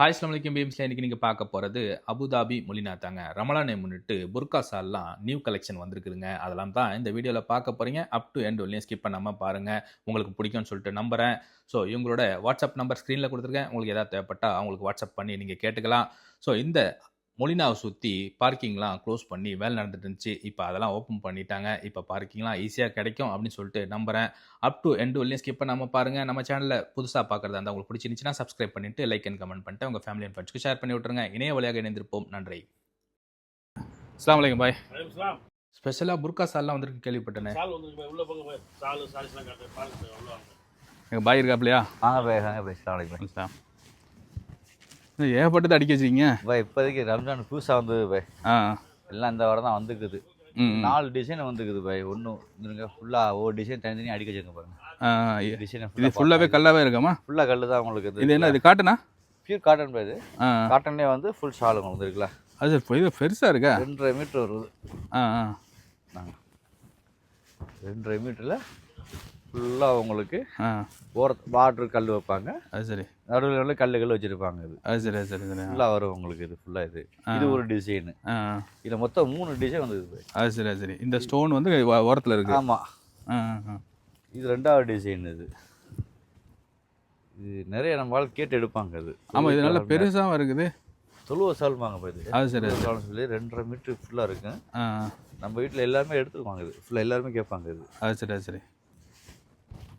Hi அஸ்லாம் வலைக்கம் பீம்ஸ்ல நீங்கள் பார்க்க போகிறது அபுதாபி மொழினா தாங்க ரமலானை முன்னிட்டு புர்கா சால்லாம் நியூ கலெக்ஷன் வந்திருக்குதுங்க. அதெல்லாம் தான் இந்த வீடியோவில் பார்க்க போகிறீங்க அப் டு எண்ட் ஒன்லையும் ஸ்கிப் பண்ணாமல் பாருங்கள் உங்களுக்கு பிடிக்கும்னு சொல்லிட்டு நம்புகிறேன் ஸோ இவங்களோட வாட்ஸ்அப் நம்பர் ஸ்க்ரீனில் கொடுத்துருக்கேன். உங்களுக்கு எதாவது தேவைப்பட்டால் அவங்களுக்கு வாட்ஸ்அப் பண்ணி நீங்கள் கேட்டுக்கலாம். ஸோ இந்த மொலினாவை சுற்றி பார்க்கிங்லாம் க்ளோஸ் பண்ணி வேலை நடந்துட்டு இருந்துச்சு. இப்போ அதெல்லாம் ஓப்பன் பண்ணிட்டாங்க. இப்போ பார்க்கிங்லாம் ஈஸியாக கிடைக்கும் அப்படின்னு சொல்லிட்டு நம்புகிறேன் அப் டு எண்டு வரலையும் ஸ்கிப் பண்ணாமல் பாருங்கள் நம்ம சேனலில் புதுசாக பார்க்குறதா இருந்தால் உங்களுக்கு பிடிச்சிருந்துச்சுன்னா சப்ஸ்கிரைப் பண்ணிவிட்டு லைக் அண்ட் கமெண்ட் பண்ணிட்டு உங்கள் ஃபேமிலி அண்ட் ஃப்ரெண்ட்ஸ்க்கு ஷேர் பண்ணி விட்ருங்க இணைய வழியாக இணைந்திருப்போம். நன்றி. அஸ்லாம் வலைக்கம் பாய் வலைக்கம் ஸ்பெஷலாக புர்கா சால்லாம் வந்திருக்கு கேள்விப்பட்டேனே. சால் வந்துருக்கு உள்ள போங்க போய் சால் சாலிஸ்லாம் காட்டு பாருங்க உள்ள வாங்க எங்கள் பாய் இருக்காப்லையா? வாங்க பாய் வாங்க பாய் அஸ்ஸலாமு அலைக்கும். சார் ஏகப்பட்டது அடிக்க வச்சிருக்கீங்க. பாய் இப்போதைக்கு ரம்ஜான் புதுசாக வந்தது பாய் ஆ. எல்லாம் இந்த வாரம் தான் வந்துக்குது. நாலு டிசைன் வந்துக்குது பாய் ஒன்றும் இருங்க ஃபுல்லாக ஒவ்வொரு டிசைன் தனித்தனி அடிக்க வச்சிருங்க பாருங்க. டிசைன் இது ஃபுல்லாகவே கல்லாவே இருக்காமா? ஃபுல்லாக கல்லு தான் உங்களுக்கு இது. என்ன இது காட்டுனா பியூர் காட்டன் பாய் இது. காட்டன்லேயே வந்து ஃபுல் ஷால் உங்களுக்கு இருக்குல்ல. அது இது பெருசாக இருக்கா? ரெண்டரை மீட்டர் வருது. ஆ ஆ. ரெண்டரை மீட்டரில் ஃபுல்லாக உங்களுக்கு ஓர பார்டர் கல் வைப்பாங்க. அது சரி. நடுவில் நடுவில் கல் கல் வச்சுருப்பாங்க இது. அது சரி அது சரி சரி. ஃபுல்லாக வரும் உங்களுக்கு இது ஃபுல்லாக இது. இது ஒரு டிசைனு இதில் மொத்தம் மூணு டிசைன் வந்துக்குது பாய் அது சரி அது சரி. இந்த ஸ்டோன் வந்து ஓரத்தில் இருக்கு. ஆமாம் இது ரெண்டாவது டிசைன் இது. இது நிறைய நம்மளால் கேட்டு எடுப்பாங்க அது. ஆமாம் இது நல்லா பெருசாகவும் இருக்குது. தொழுவ சால்வாங்க இது. அது சரி சால்னு சொல்லி ரெண்டரை மீட்டர் ஃபுல்லாக இருக்கும். நம்ம வீட்டில் எல்லாருமே எடுத்துக்குவாங்க இது. ஃபுல்லாக எல்லாருமே கேட்பாங்க இது. அது சரி அது சரி பாருங்க,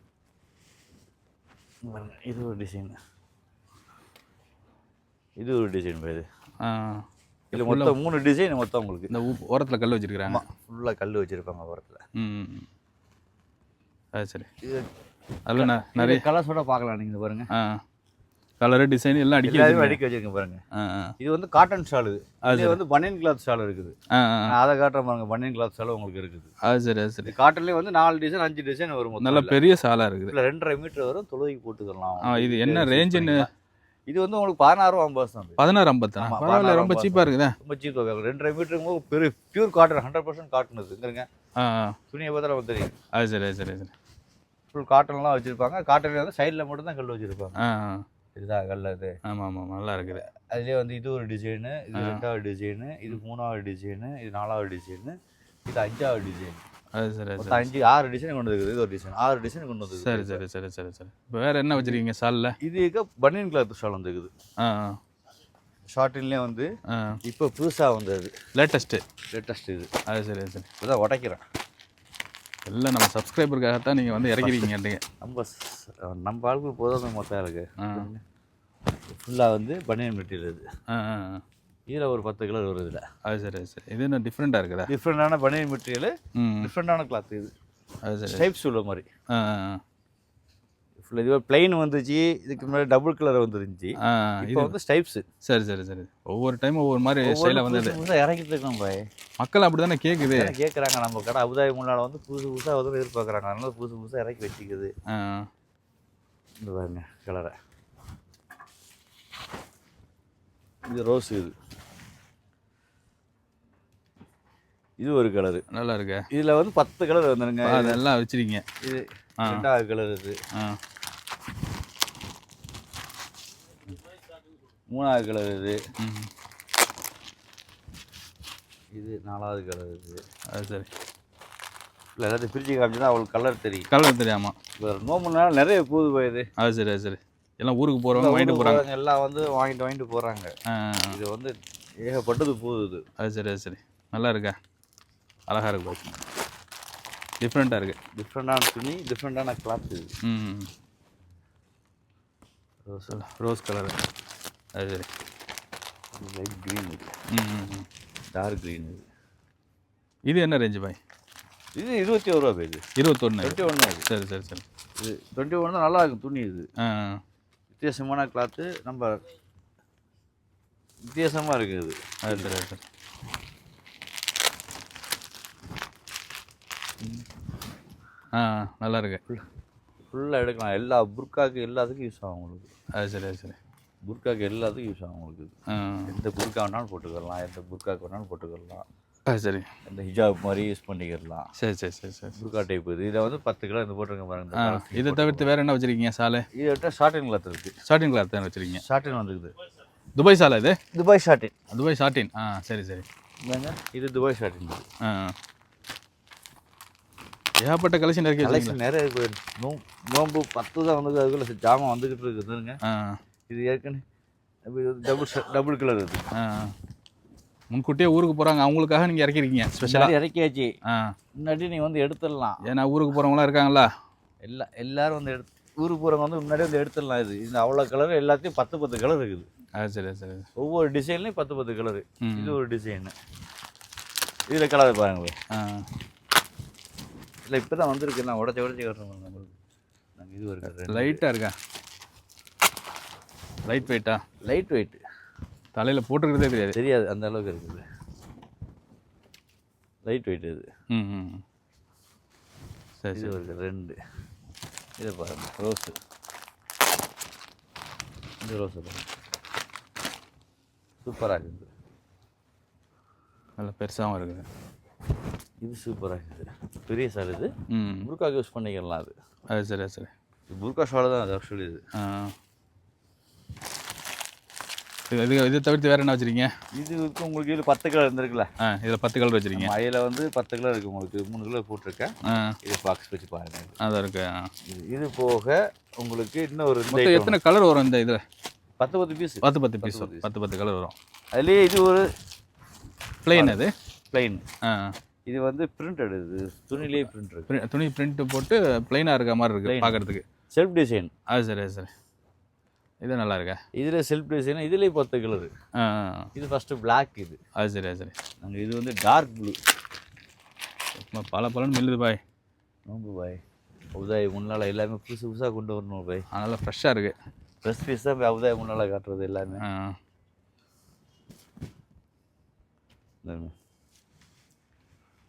இது ஒரு டிசைன் இது ஒரு டிசைன் இது ஆ. இதில் மொத்தம் மூணு டிசைன் மொத்தம் உங்களுக்கு. இந்த ஓரத்தில் கல் வச்சிருக்கிறாங்க ஃபுல்லாக கல் வச்சுருப்பாங்க ஓரத்தில். ம். அது சரி. இது அதில் நிறைய கலர்ஸோட பார்க்கலாம் நீங்கள் பாருங்க. ஆ. கலரு டிசைன் எல்லாம் அடிக்க. அடிக்க வச்சிருக்கேன் பாருங்க. இது வந்து காட்டன் ஷால் இது. இது வந்து பனியன் கிளாத் ஷால் இருக்குது. அதை காட்டுறேன் பாருங்க பனியன் கிளாத் ஷால் உங்களுக்கு இருக்குது. அது சரி அது சரி. காட்டன்லேயே வந்து நாலு டிசைன் அஞ்சு டிசைன் வரும் நல்ல. பெரிய சாலாக இருக்குது. இதுல ரெண்டரை மீட்டர் வரும் தொழுகைக்கு போட்டுக்கலாம். இது என்ன ரேஞ்சுன்னு இது வந்து உங்களுக்கு பதினாறு ஐம்பது தான் பதினாறு ஐம்பத்தா? ஆமா, பரவாயில்ல ரொம்ப. சீப்பாக இருக்குதே. ரொம்ப சீப்பாக ரெண்டரை மீட்டருக்கு பெரிய pure cotton hundred percent cotton ஆ துணியை பார்த்தா நமக்கு தெரியும். அது சரி அது சரி அது சரி. ஃபுல் காட்டன்லாம் வச்சிருப்பாங்க. காட்டன்ல வந்து சைடில் மட்டும் தான் கல் வச்சிருப்பாங்க. இதுதான் கல் அது. ஆமாம் ஆமாம் நல்லா இருக்குது. அதுலேயே வந்து இது ஒரு டிசைனு இது ரெண்டாவது டிசைனு இது மூணாவது டிசைனு இது நாலாவது டிசைனு இது அஞ்சாவது டிசைன் அது சரி மொத்தம் அஞ்சு ஆறு டிசைன் கொண்டு வந்துருக்குது. இது ஒரு டிசைன் ஆறு டிசைன் கொண்டு வந்துருக்குது. சரி சரி சரி சரி சரி. இப்போ வேறு என்ன வச்சுருக்கீங்க சாலில்? இதுக்கு பனியன் கிளாத் ஷால் வந்துருக்குது. ஆ ஷார்ட்டின்லேயே வந்து இப்போ புதுசாக வந்தது. லேட்டஸ்ட்டு லேட்டஸ்ட் இது. அது சரி சரி. இப்போதான் உடைக்கிறேன். எல்லாம் நம்ம சப்ஸ்கிரைபருக்காகத்தான் நீங்கள் வந்து இறக்கிறீங்க நம்ம நம்ம ஆளுக்கு போதும் மொத்தம் இருக்கு. ஆ. ஃபுல்லாக வந்து பனியன் மெட்டீரியல் இது. இதில் ஒரு பத்து கலர் வருது இதில். அது சரி அது சரி. இது என்ன டிஃப்ரெண்ட்டாக இருக்குதா? டிஃப்ரெண்டான பனியன் மெட்டீரியல் டிஃப்ரெண்டான கிளாத் இது. அது சரி. ஸ்டைப்ஸ் உள்ள மாதிரி. ஃபுல்லாக இது பிளைன் வந்துச்சு இதுக்கு முன்னாடி டபுள் கலர் வந்துருந்துச்சு. இப்போ இது வந்து ஸ்டைப்ஸ் சரி சரி சரி. ஒவ்வொரு டைம் ஒவ்வொரு மாதிரி ஸ்டைலாக வந்தது புதுசாக இறக்கிட்டு இருக்கோம் பாய். மக்கள் அப்படி தானே கேட்குது கேட்குறாங்க நம்ம கடை அபுதாபி முன்னால் வந்து புதுசு புதுசாக வந்து எதிர்பார்க்குறாங்க. அதனால புதுசு புதுசாக இறக்கி வச்சுக்குது. ஆ. இந்த பாருங்க கலரை. இது ரோஸ் இது. இது ஒரு கலரு. நல்லா இருக்கு. இதில் வந்து பத்து கலர் வந்துருங்க. அதெல்லாம் வச்சிருக்கீங்க. இது. ரெண்டாவது கலர் இது. ஆ. மூணாவது கலர் இது. இது நாலாவது கலர் இது. அது சரி. இல்லை எல்லாத்தையும் பிரித்து காமிச்சு தான் அவங்களுக்கு கலர் தெரியும். கலர் தெரியாமா இப்போ நோம்புனால நிறைய பூது போயுது. அது சரி அது சரி. எல்லாம் ஊருக்கு போகிறவங்க வாங்கிட்டு போகிறாங்க எல்லாம் வந்து வாங்கிட்டு வாங்கிட்டு போகிறாங்க இது வந்து ஏகப்பட்டது பூது இது அது சரி அது சரி. நல்லா இருக்கா? அழகா இருக்கு பாஸ் டிஃப்ரெண்ட்டாக இருக்கு. டிஃப்ரெண்டான துணி டிஃப்ரெண்டான கிளாத் இது. ம் ரோஸ் ரோஸ் கலர் அது சரி. லைட் க்ரீன் ம், ம். டார்க் க்ரீன் இது. இது என்ன ரேஞ்சு பாய்? இது இருபத்தி ஒரு ரூபா இது இருபத்தொன்று டுவெண்ட்டி ஒன்று சரி சரி சரி. இது டுவெண்ட்டி ஒன் தான் நல்லா இருக்கும் துணி இது. வித்தியாசமான கிளாத்து நம்ம வித்தியாசமாக இருக்குது இது. அது சரி சரி. ஆ நல்லா இருக்கு. ஃபுல்லாக எடுக்கலாம். எல்லா புர்காக்கு எல்லாத்துக்கும் யூஸ் ஆகும் உங்களுக்கு. அது சரி அது சரி. புர்காக்கு எல்லாத்துக்கும் யூஸ் ஆகும் உங்களுக்கு. எந்த புர்கா வேணாலும் போட்டுக்கலாம் எந்த புர்காக்கு வேணாலும் போட்டுக்கலாம். சரி. எந்த ஹிஜாப் மாதிரி யூஸ் பண்ணிக்கிடலாம் சரி சரி சரி சரி. புர்கா டைப் இது. இதை வந்து பத்து கிலோ இந்த போட்டிருங்க பாருங்க இந்த இதை தவிர்த்து வேறு என்ன வச்சுருக்கீங்க சாலை? இது விட்ட ஷார்டின் கிளாத் இருக்குது ஸ்டார்டிங் கிளாத் தான் வச்சுருக்கீங்க? ஷார்டின் வந்துக்குது துபாய் சாலை இது? துபாய் ஷார்ட்டின் துபாய் ஷார்ட்டின் ஆ சரி சரி. இது துபாய் ஆ ஆ. ஏகப்பட்ட கலெக்ஷன் இருக்கு கலெக்ஷன் நிறைய இருக்கு. நோ நோம்பு பத்து தான் வந்து அதுக்குள்ள ஜாமான் வந்துக்கிட்டு இருக்குதுங்க இது ஏற்கனவே டபுள் டபுள் கலர் இது. ஆ ஆ. முன்கூட்டியே ஊருக்கு போகிறாங்க அவங்களுக்காக நீங்கள் இறக்கிருக்கீங்க ஸ்பெஷலாக இறக்கியாச்சு. ஆ. முன்னாடி நீ வந்து எடுத்துடலாம். ஏன்னா ஊருக்கு போகிறவங்களாம் இருக்காங்களா எல்லா எல்லாரும் வந்து எடுத்து ஊருக்கு போகிறவங்க வந்து முன்னாடி வந்து எடுத்துடலாம் இது. இந்த அவ்வளோ கலர் எல்லாத்தையும் பத்து பத்து கலர் இருக்குது. அது சரி சரி. ஒவ்வொரு டிசைன்லேயும் பத்து பத்து கலர். இது ஒரு டிசைனு இதில் கலர் பாருங்க ஆ. இல்லை இப்போ தான் வந்திருக்கு. நான் உடச்சி உடச்சி கட்டுறோம் நம்மளுக்கு. நாங்கள் இது ஒரு லைட்டாக இருக்கா? லைட் வெயிட்டா லைட் வெயிட் தலையில் போட்டுக்கிறதே தெரியாது. தெரியாது அந்த அளவுக்கு இருக்குது. லைட் வெயிட் இது. ம். சரி ஒரு ரெண்டு. இதை பாருங்க ரோஸு. இந்த ரோஸு பாருங்க. சூப்பராக இருக்குது. நல்லா பெருசாகவும் இருக்குது. இது சூப்பராக இருக்குது. பெரிய சார் இது. ம் புர்காக்கு யூஸ் பண்ணிக்கலாம் அது. அது சரி அது சரி. புர்கா ஷால் தான் அது ஆக்சுவலி இது. ஆ. இது இது தவிர்த்து வேறு என்ன வச்சுருக்கீங்க? இது இருக்கு உங்களுக்கு இதில் பத்து கலர் இருந்திருக்குல்ல? ஆ இதில் பத்து கலர் வச்சுருக்கீங்க. மழையில் வந்து பத்து கலர் இருக்குது உங்களுக்கு. மூணு கலர் போட்டிருக்கேன். இது பாக்ஸ் வச்சு பாருங்க. அதான் இருக்கு. இது போக உங்களுக்கு இன்னும் ஒரு. எத்தனை கலர் வரும் இந்த இதில்? பத்து பத்து பீஸ் பத்து பத்து பீஸ் பத்து. பத்து கலர் வரும். அதுலேயே இது ஒரு பிளெயின் அது? பிளைன் ஆ. இது வந்து பிரிண்டட் இது துணிலேயே பிரிண்ட் துணி பிரிண்ட் போட்டு பிளைனாக இருக்க மாதிரி இருக்குது. பார்க்கறதுக்கு செல்ஃப் டிசைன் அது சரி அது சரி. இது நல்லா இருக்கா இதில் செல்ஃப் டிசைன் இதுலேயே பத்து கலர். இது ஃபஸ்ட்டு பிளாக் இது. அது சரி அது சரி. நாங்கள் இது வந்து டார்க் ப்ளூ பல பலன்னு மில்லுது பாய். நோம்பு பாய். உதய முன்னால் எல்லாமே புதுசு புதுசாக கொண்டு வரணும் பாய். அதனால ஃப்ரெஷ்ஷாக இருக்குது ப்ரெஸ் பீஸ் தான் போய் உதய முன்னால் காட்டுறது எல்லாமே.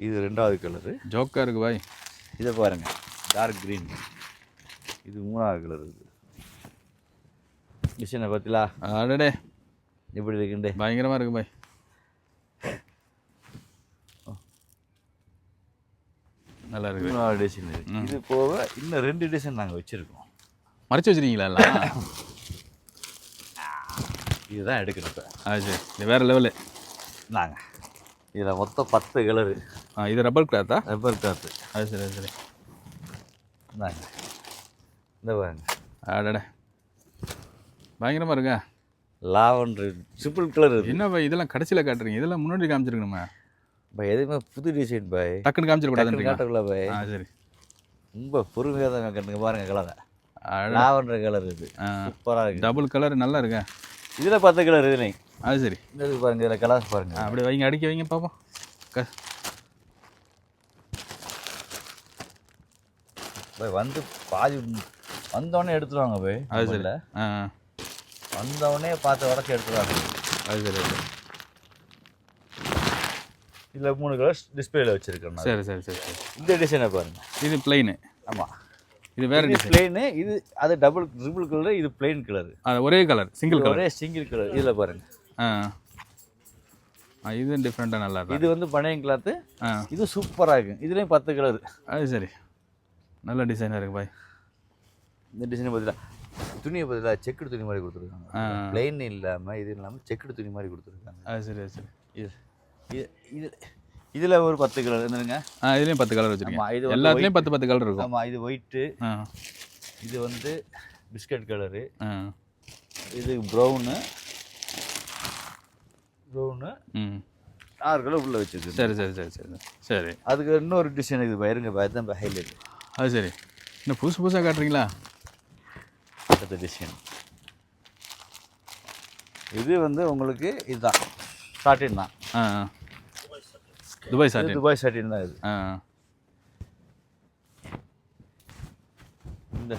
இது ரெண்டாவது கலரு ஜோக்காக இருக்குது பாய். இதை பாருங்க. டார்க் க்ரீன் இது மூணாவது கலர் இது. மிஷினை பார்த்தீங்களா அடடே எப்படி இருக்குண்டே? பயங்கரமாக இருக்குது பாய். நல்லா இருக்குது மூணாவது டிசைன் இருக்கு இது போக இன்னும் ரெண்டு டிசைன் நாங்கள் வச்சுருக்கோம். மறைச்சு வச்சிருக்கீங்களா எல்லாம்? இதுதான் எடுக்கணும் இப்போ. அது சரி. இது வேறு லெவலு நாங்கள் இதில் மொத்தம் பத்து கலரு ஆ இது ரப்பர் கிளாத்தா ரப்பர் காத்து அது சரி அது சரி. நாங்கள் இந்த பாருங்க. அடடே பயங்கரமாக இருக்கா? லாவண்டர் ட்ரிபிள் கலர் என்ன பாய் இதெல்லாம் கடைசியில் காட்டுறீங்க. இதெல்லாம் முன்னாடி காமிச்சிருக்கணுமே. பை எதுவுமே புது டிசைன் பாய் டக்குன்னு காமிச்சிடக்கூடாதுன்றீங்க. காட்டக்குள்ள பாய் ஆ சரி. ரொம்ப பொறுமையாக தான் கட்டுங்க பாருங்க கலரை லாவண்டர் கலர் இது. சூப்பராக இருக்குது டபுள் கலர் நல்லா இருக்கா? இதில் பத்து கலர் இதுலையும் அது சரி. இது பாருங்க இதில் கலர்ஸ் பாருங்க. ஆ, அப்படியே வைங்க அடிக்க வைங்க பார்ப்போம் க. போய் வந்து பாதி வந்தோடனே எடுத்துருவாங்க போய் அது சரி. முதல்ல. ஆ. வந்தோடனே பார்த்து உடச்சி எடுத்துருவாங்க அது சரி இதில் மூணு கலர் டிஸ்பிளேல வச்சிருக்கேன். சரி சரி சரி சரி. இந்த டிசைனை பாருங்க. இது பிளைனு ஆமாம் இது வேற பிளெயின் இது அது டபுள் ட்ரிபிள் கலர் இது பிளெயின் கலர் அது ஒரே கலர் சிங்கிள் கலர் ஒரே சிங்கிள் கலர் இதில் பாருங்க. ஆ. இது டிஃப்ரெண்ட்டாக நல்லா இருக்கு. இது வந்து பனையன் கிளாத்து இது சூப்பராக இருக்கும் இதுலேயும் பத்து கலர் அது சரி. நல்ல டிசைனாக இருக்கு பாய். இந்த டிசைனை பதிலாக துணியை பதிலாக செக்குடு துணி மாதிரி கொடுத்துருக்காங்க. பிளெயின் இல்லாமல் இது இல்லாமல் செக்குடு துணி மாதிரி கொடுத்துருக்காங்க. அது சரி சரி. இது இது இது இதில் ஒரு பத்து கலர் இருந்துருங்க. ஆ இதுலேயும் பத்து கலர் ஆமா, வச்சுருக்கீங்க இது எல்லாத்துலேயும் பத்து பத்து கலர் இருக்கும். ஆமாம் இது ஒயிட்டு இது வந்து பிஸ்கட் கலரு இது ப்ரௌனு ப்ரௌனு ம். ஆறு கலர் உள்ளே வச்சிருக்கு சரி சரி சரி சரி சரி. அதுக்கு இன்னொரு டிசைன் இது பாருங்க அதுதான் ஹைலைட் அது சரி. இன்னும் புதுசு புதுசாக காட்டுறீங்களா? அடுத்த டிசைன் இது வந்து உங்களுக்கு இதுதான். ஷார்ட்டின் தான். துபாய் இது சாட்டின் துபாய் ஷார்ட்டின் தான் இது. இந்த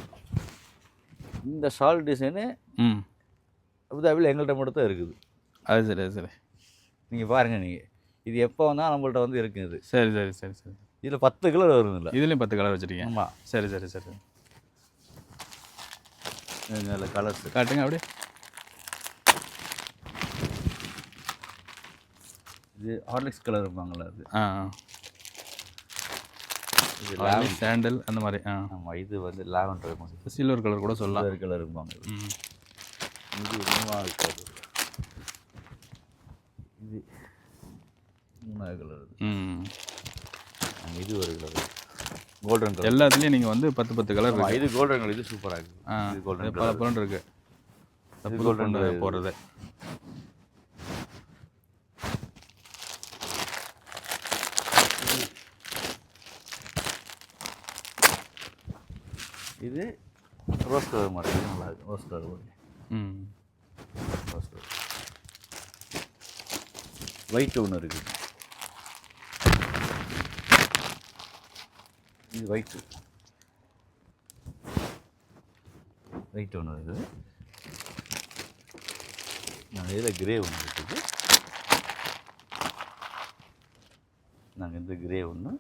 இந்த ஷால் டிசைனு ம். அபுதாபியில் எங்கள்கிட்ட மட்டும் தான் இருக்குது. அது சரி அது சரி. நீங்கள் பாருங்கள் நீங்கள் இது எப்போ வந்தால் நம்மள்ட்ட வந்து இருக்குது சரி சரி சரி சரி. இதில் பத்து கலர் வரும் இல்லை இதுலேயும் பத்து கலர் வச்சுருக்கீங்க. ஆமாம் சரி சரி சரி. நல்ல கலர்ஸ் காட்டுங்க அப்படியே. இது ஹார்லிக்ஸ் கலர் இருப்பாங்களா அது. ஆ இது லாவன் சாண்டல் அந்த மாதிரி ஆ. நம்ம இது வந்து லாவெண்டர் இருக்கும் சில்வர் கலர் கூட சொல்லலாம். சில்வர் கலர் இருப்பாங்க இது. மூணாவது கலர் இது மூணாவது கலர் இது. ஒரு கலர் கோல்டன் கலர் எல்லாத்துலேயும் நீங்கள் வந்து பத்து பத்து கலர் இருக்கு. இது கோல்டன் கலர் இது சூப்பராக இருக்குது இது பல. பலன் இருக்கு. இது colour. போடுறது. இது ரோஸ் கலர் மாதிரி நல்லா இருக்கு. ரோஸ் கலர் மாதிரி. ம். ரோஸ் கலர் ஒயிட் ஒன்று இருக்குது இது ஒயிட்டு ஒயிட் ஒன்று இருக்குது. நாங்கள் இதில் கிரே ஒன்று இருக்குது. நாங்கள் இந்த கிரே ஒன்று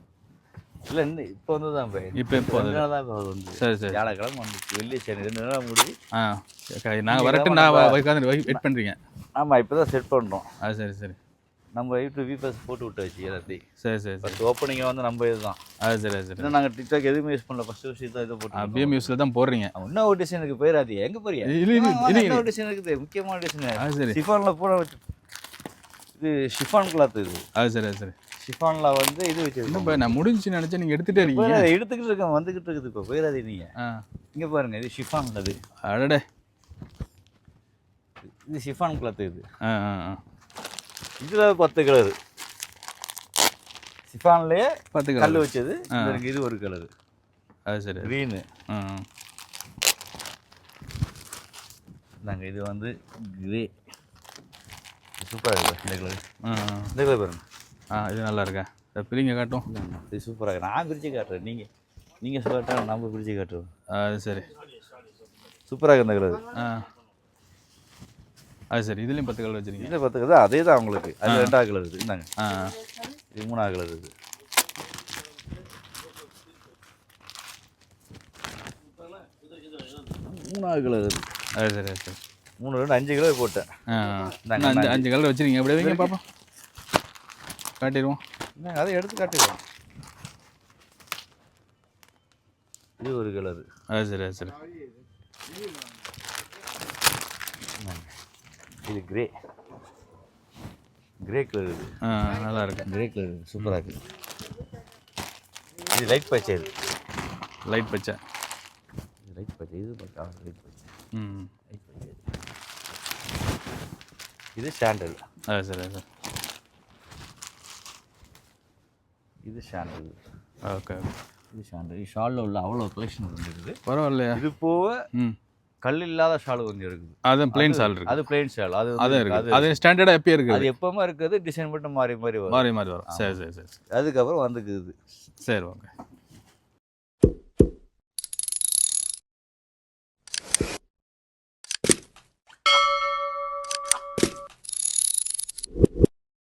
இல்லை இந்த இப்போ வந்து தான் இப்ப இப்போ தான் வந்து. சரி சரி. வியாழக்கிழமை வந்துச்சு. வெள்ளி சனி. ரெண்டு நாள் முடிஞ்சு ஆ நாங்கள் வரட்டு நான் உட்காந்து வெயிட் பண்ணுறீங்க ஆமாம் இப்போ தான் செட் பண்ணுறோம் அது சரி சரி. நம்ம யூடியூப் வீபஸ் போட்டு விட்டாச்சு எல்லாத்தையும். சரி சரி சரி. ஃபஸ்ட் ஓப்பனிங்கை வந்து நம்ம இதுதான். அது சரி அது சரி. இன்னும் நாங்கள் டிக்டாக் எதுவுமே யூஸ் பண்ணல. ஃபஸ்ட்டு விஷயம் தான் இதை போட்டு பிஎம் யூஸில் தான் போடுறீங்க. இன்னும் ஒரு டிசைனுக்கு போயிடாது எங்கே போறியா? ஒரு டிசைன் இருக்குது? முக்கியமான டிசைன் அது சரி. ஷிஃபானில் பூரா வச்சு இது ஷிஃபான் கிளாத் இது. அது சரி அது சரி. ஷிஃபானில் வந்து இது வச்சிருக்கோம். இப்போ நான் முடிஞ்சுன்னு நினச்சேன் நீங்கள் எடுத்துகிட்டே இருக்கீங்க. எடுத்துக்கிட்டு இருக்கேன். வந்துக்கிட்டு இருக்குது இப்போ. போயிடாது நீங்கள் இங்கே பாருங்க இது ஷிஃபான் அது அடடே. இது ஷிஃபான் கிளாத் இது. ஆ ஆ ஆ. இதில் பத்து கலர். ஷிஃபான்லேயே கல் பார்த்துக்கலாம் வச்சது. இருக்கு, இது ஒரு கலர். அது சரி. க்ரீனு நாங்கள் இது வந்து கிரே சூப்பராக இருக்குது இந்த கலர். இந்த கலர் பாருங்க. ஆ இது நல்லா இருக்கா? பிரிங்க காட்டும். இது சூப்பராக இருக்கு. நான் பிரித்து காட்டுறேன். நீங்கள் நீங்கள் சொல்லிட்டா நம்ம பிரித்து காட்டுறோம் அது சரி. சூப்பராக இருக்கு இந்த கலர். ஆ. அது சரி இதுலேயும் பத்து கலர் வச்சுருக்கீங்க. இதில் பார்த்துக்கிறது அதே தான் உங்களுக்கு. அது ரெண்டாவது கலர் இருக்குது இந்தாங்க. இது மூணாவது கலர் இருக்குது மூணாவது கலர் இருக்குது அது சரி அது சரி. மூணு ரெண்டு அஞ்சு கலர் போட்டேன். அஞ்சு அஞ்சு. கலர் வச்சுருக்கீங்க. எப்படி வைங்க பார்ப்போம் காட்டிடுவோம். அதை எடுத்து காட்டிடுவோம். இது ஒரு கலர். அது சரி அது சரி. இது கிரே கிரே கலர் ஆ நல்லா இருக்கு. கிரே கலர் சூப்பராக இருக்குது இது லைட் பச்சை இது? லைட் பச்சை இது லைட் பச்சை இது பச்சை லைட் பச்சை ம் லைட் பச்சை இது. சாண்டல் அது சரி சரி. இது சாண்டல் ஓகே இது சாண்டல் ஷாலில் உள்ள அவ்வளோ கலெக்ஷன் வந்துருக்குது. பரவாயில்லையா? இது போக ம். கல் இல்லாத ஷால் கொஞ்சம் இருக்குது. அதான் பிளைன் சால் இருக்கு அது பிளெயின் ஷால். அது அதான் இருக்கு. இருக்கு அது ஸ்டாண்டர்டாக எப்பயும் அது இருக்குது. எப்பவுமே இருக்குது டிசைன் மட்டும் மாறி மாறி வரும். மாறி மாறி வரும். சரி சரி சரி சரி. அதுக்கப்புறம் வந்துக்குது. சரி ஓகே.